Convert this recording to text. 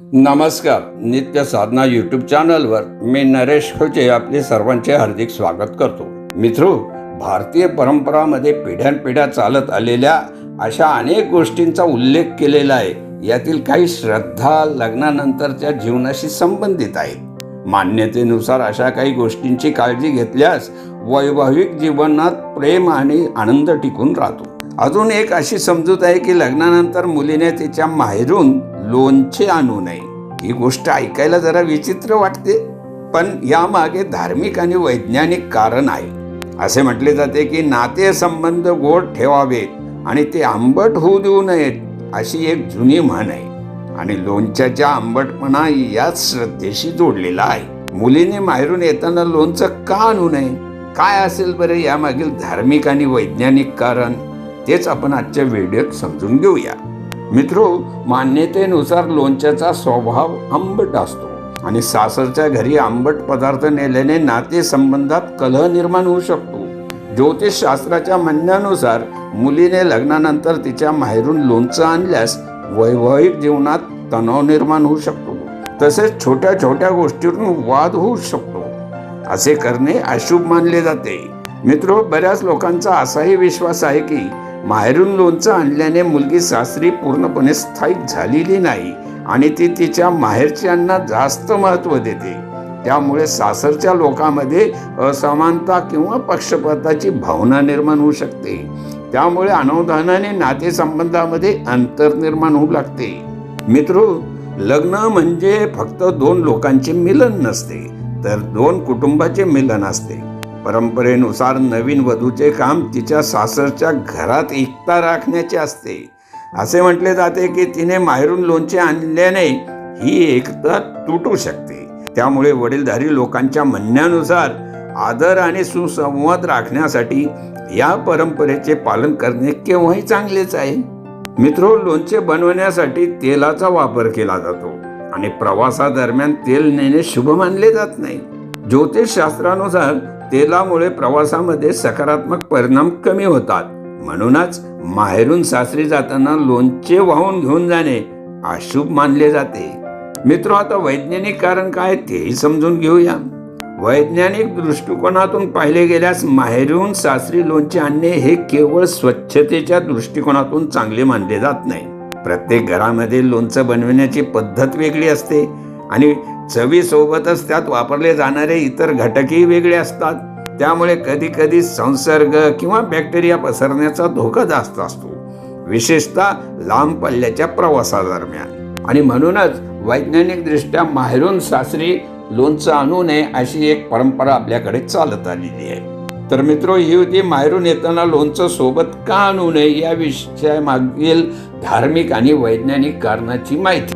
नमस्कार नित्य साधना यूट्यूब चॅनलवर मी नरेश खोचे आपले सर्वांचे हार्दिक स्वागत करतो. मित्रो भारतीय परंपरामध्ये पिढ्यानपिढ्या चालत आलेल्या अशा अनेक गोष्टींचा उल्लेख केलेला आहे. यातील काही श्रद्धा लग्नानंतरच्या जीवनाशी संबंधित आहेत. मान्यतेनुसार अशा काही गोष्टींची काळजी घेतल्यास वैवाहिक जीवनात प्रेम आणि आनंद टिकून राहतो. अजून एक अशी समजूत आहे की लग्नानंतर मुलीने तिच्या माहेरून लोणचे आणू नये. ही गोष्ट ऐकायला जरा विचित्र वाटते पण यामागे धार्मिक आणि वैज्ञानिक कारण आहे. असे म्हटले जाते की नाते संबंध गोड ठेवावेत आणि ते आंबट होऊ देऊ नयेत अशी एक जुनी म्हण आहे. आणि लोणच्याच्या आंबटपणा याच श्रद्धेशी जोडलेला आहे. मुलीने माहेरून येताना लोणचं का आणू नये? काय असेल बरे यामागील धार्मिक आणि वैज्ञानिक कारण? तेच आपण आजच्या व्हिडिओत समजून घेऊया. मित्रो मान्यतेनुसार लोणच्याचा स्वभाव आंबट असतो आणि सासरच्या घरी आंबट पदार्थ नेल्याने नाते संबंधात कलह निर्माण होऊ शकतो. ज्योतिषशास्त्राच्या म्हणण्यानुसार मुलीने लग्नानंतर तिच्या माहेरून लोणचं आणल्यास वैवाहिक जीवनात तणाव निर्माण होऊ शकतो. तसेच छोट्या छोट्या गोष्टीवरून वाद होऊ शकतो. असे करणे अशुभ मानले जाते. मित्रो बऱ्याच लोकांचा असाही विश्वास आहे की माहेरून लोणचं आणल्याने मुलगी सासरी पूर्णपणे स्थायिक झालेली नाही आणि ती तिच्या माहेरच्यांना जास्त महत्त्व देते. त्यामुळे सासरच्या लोकांमध्ये असमानता किंवा पक्षपाताची भावना निर्माण होऊ शकते. त्यामुळे अनवधानाने नातेसंबंधामध्ये अंतर निर्माण होऊ लागते. मित्र लग्न म्हणजे फक्त दोन लोकांचे मिलन नसते तर दोन कुटुंबाचे मिलन असते. परंपरेनुसार नवीन वधूचे काम तिच्या सासरच्या घरात एकता राखण्याचे असते. असे म्हटले जाते की तिने माहेरून लोणचे आणल्याने ही एकता तुटू शकते. त्यामुळे वडीलधारी लोकांच्या म्हणण्यानुसार आदर आणि सुसंवाद राखण्यासाठी या परंपरेचे पालन करणे केव्हाही चांगलेच आहे. मित्रो लोणचे बनवण्यासाठी तेलाचा वापर केला जातो आणि प्रवासादरम्यान तेल नेणे शुभ मानले जात नाही. ज्योतिषशास्त्रानुसार तेलामुळे प्रवासामध्ये सकारात्मक परिणाम कमी होतात. म्हणूनच माहेरून सासरी जाताना लोणचे वाहून घेऊन जाणे अशुभ मानले जाते. मित्र आता वैज्ञानिक कारण काय तेही समजून घेऊया. वैज्ञानिक दृष्टिकोनातून पाहिले गेल्यास माहेरून सासरी लोणचे आणणे हे केवळ स्वच्छतेच्या दृष्टिकोनातून चांगले मानले जात नाही. प्रत्येक घरामध्ये लोणचं बनविण्याची पद्धत वेगळी असते आणि चवीसोबतच त्यात वापरले जाणारे इतर घटकही वेगळे असतात. त्यामुळे कधी कधी संसर्ग किंवा बॅक्टेरिया पसरण्याचा धोका जास्त असतो. विशेषतः लांब पल्ल्याच्या प्रवासादरम्यान. आणि म्हणूनच वैज्ञानिकदृष्ट्या माहेरून सासरी लोणचं आणू नये अशी एक परंपरा आपल्याकडे चालत आलेली आहे. तर मित्र ही होती माहेरून येताना लोणचं सोबत का आणू नये या विषयामागील धार्मिक आणि वैज्ञानिक कारणाची माहिती.